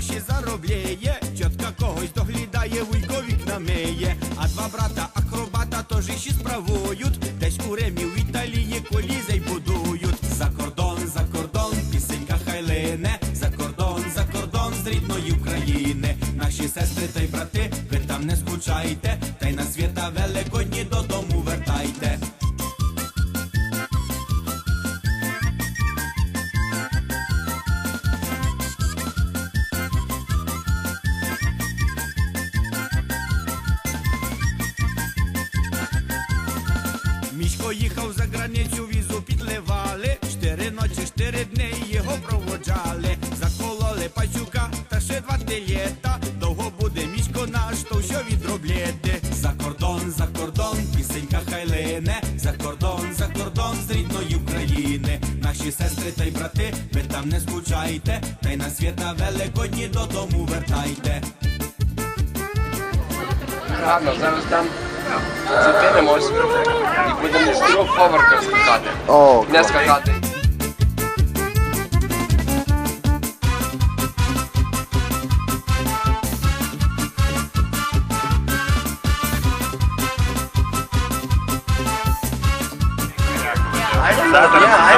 гроші заробляє, тітка когось доглядає, вуйко вікна миє, а два брата акробата теж іще справують, десь у Римі в Італії колізей будують. За кордон, за кордон, пісенька хай лине, за кордон, за кордон з рідної України. Наші сестри та й брати, ви там не скучайте, та й на свята великодні Їхав за границю, візу підливали. Чотири ночі, чотири дні його проводжали. Закололи пасюка та ще два телета. Довго буде мішко наш, то що відробляти. За кордон, за кордон, пісенька хай лине. За кордон, за кордон з рідної України. Наші сестри та й брати, ви там не скучайте. Та й на свята великодні додому вертайте. Гарно, зараз там зупинимось і будемо з трьох поверхів скакати. Не скакати.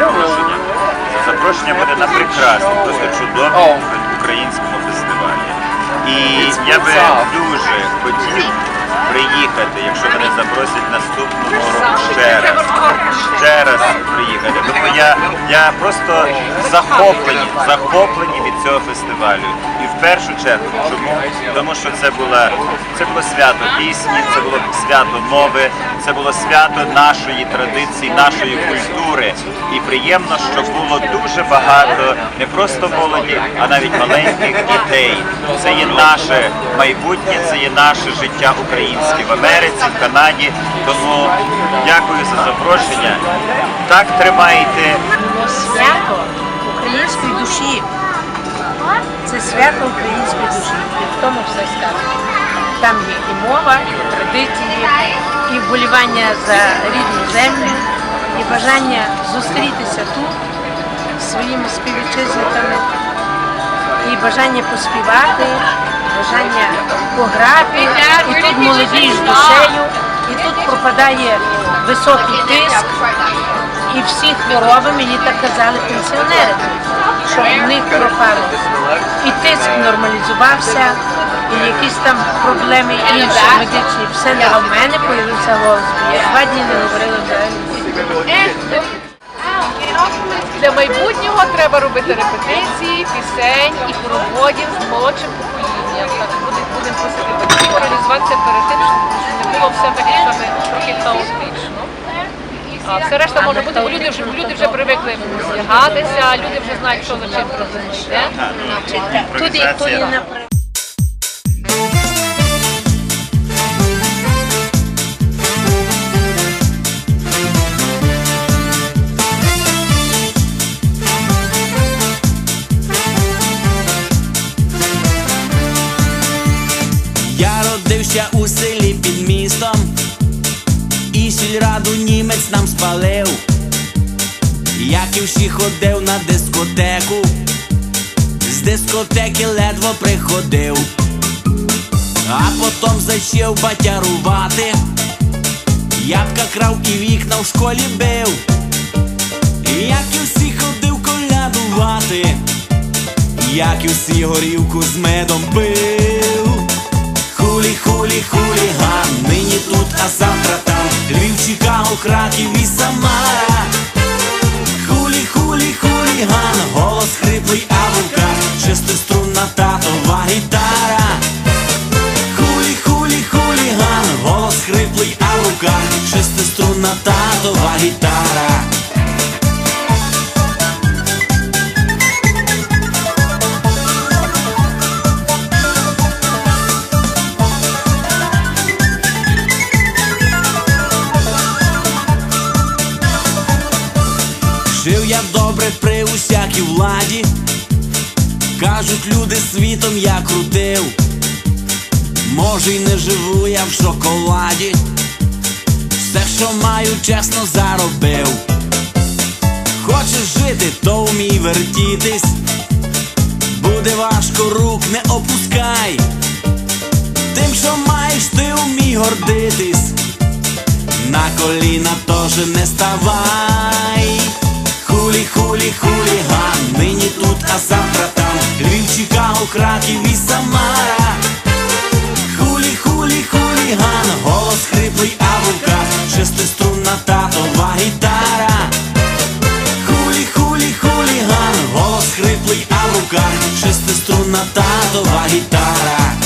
запрошення. Запрошення буде на прекрасному, просто чудовому українському фестивалі. І я би дуже хотів приїхати, якщо запросять наступного року ще раз. Ще раз приїхати. Тому я, я просто захоплені, захоплені від цього фестивалю. І в першу чергу, чому? Тому що це була це було свято пісні, це було свято мови, це було свято нашої традиції, нашої культури. І приємно, що було дуже багато не просто молоді, а навіть маленьких дітей. Це є наше майбутнє, це є наше життя українське в Америці, в Канаді. Тому дякую за запрошення. Так тримайте. свято української душі. Це свято української душі. І в тому все сказано. Там є і мова, і традиції, і вболівання за рідну землю, і бажання зустрітися тут своїми співвітчизниками, і бажання поспівати, бажання пограти, і тут молодіж душею, тут високий тиск, і всі хвороби, мені так казали пенсіонери, що в них пропало. І тиск нормалізувався, і якісь там проблеми інші медичні. Все не в мене появився голос. Я два дні не говорила взагалі. Для майбутнього треба робити репетиції, пісень і хороводів з молодшим поколінням. Так будемо просити батьків організуватися перед тим, щоб не було все трохи хаотично. А все решта може бути, бо люди вже люди вже привикли злягатися, люди вже знають, що за чим йде. Тут і тут і Я родився у селі під містом, сільраду німець нам спалив. Як і всі ходив на дискотеку, з дискотеки ледве приходив, а потім зачав батярувати. Ябка крав і вікна в школі бив. Як і всі ходив колядувати, як і всі горівку з медом пив. Самара. Хулі, хулі, хуліган, голос хриплий, а в руках шестиструнна татова гітара. Хулі, хулі, хуліган, голос хриплий, а в руках шестиструнна татова гітара. Жив я добре при усякій владі. Кажуть, люди світом я крутив. Може, й не живу я в шоколаді. Все, що маю, чесно заробив. Хочеш жити, то вмій вертітись. Буде важко рук не опускай. Тим, що маєш, ти умій гордитись. На коліна теж не ставай. Хулі, хулі, хуліган, нині тут, а завтра там. Львів, Чикаго, Краків і Самара. Хулі, хулі, хуліган, голос хриплий, а в руках шестиструнна татова гітара. Хулі, хулі, хуліган, голос хриплий, а в руках шестиструнна татова гітара.